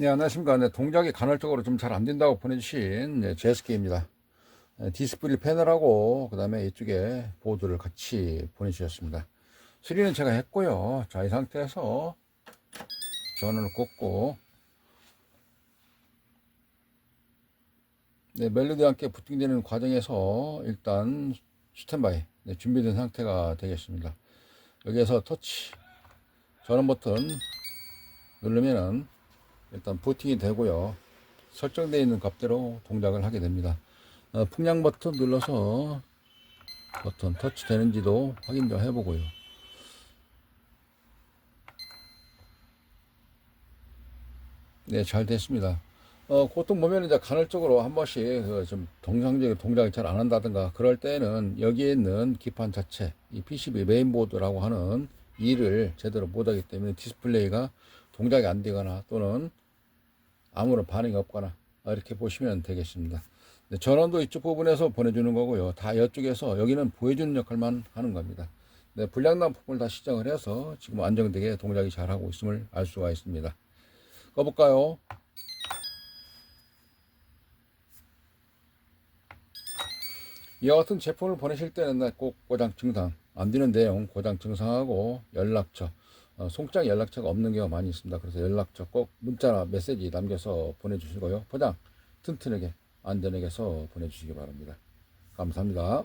네, 안녕하십니까. 네, 동작이 간헐적으로 좀 잘 안 된다고 보내주신 네, 제스키입니다. 네, 디스플레이 패널하고 그 다음에 이쪽에 보드를 같이 보내주셨습니다. 수리는 제가 했고요. 자, 이 상태에서 전원을 꽂고 네, 멜로디와 함께 부팅되는 과정에서 일단 스탠바이 네, 준비된 상태가 되겠습니다. 여기에서 터치 전원 버튼 누르면은 일단 부팅이 되고요. 설정되어 있는 값대로 동작을 하게 됩니다. 어, 풍량 버튼 눌러서 버튼 터치 되는지도 확인 좀 해보고요. 네, 잘 됐습니다. 어, 보통 보면 이제 간헐적으로 한 번씩 그 좀 정상적인 동작을 잘안 한다든가 그럴 때는 여기에 있는 기판 자체, 이 PCB 메인보드라고 하는 일을 제대로 못하기 때문에 디스플레이가 동작이 안 되거나 또는 아무런 반응이 없거나 이렇게 보시면 되겠습니다. 네, 전원도 이쪽 부분에서 보내주는 거고요. 다 이쪽에서 여기는 보여주는 역할만 하는 겁니다. 네, 불량난 부분을 다 시정을 해서 지금 안정되게 동작이 잘 하고 있음을 알 수가 있습니다. 꺼볼까요? 이와 같은 제품을 보내실 때는 꼭 고장 증상, 안 되는 내용, 고장 증상하고 연락처, 어, 송장 연락처가 없는 경우가 많이 있습니다. 그래서 연락처 꼭 문자나 메시지 남겨서 보내주시고요. 포장 튼튼하게 안전하게 해서 보내주시기 바랍니다. 감사합니다.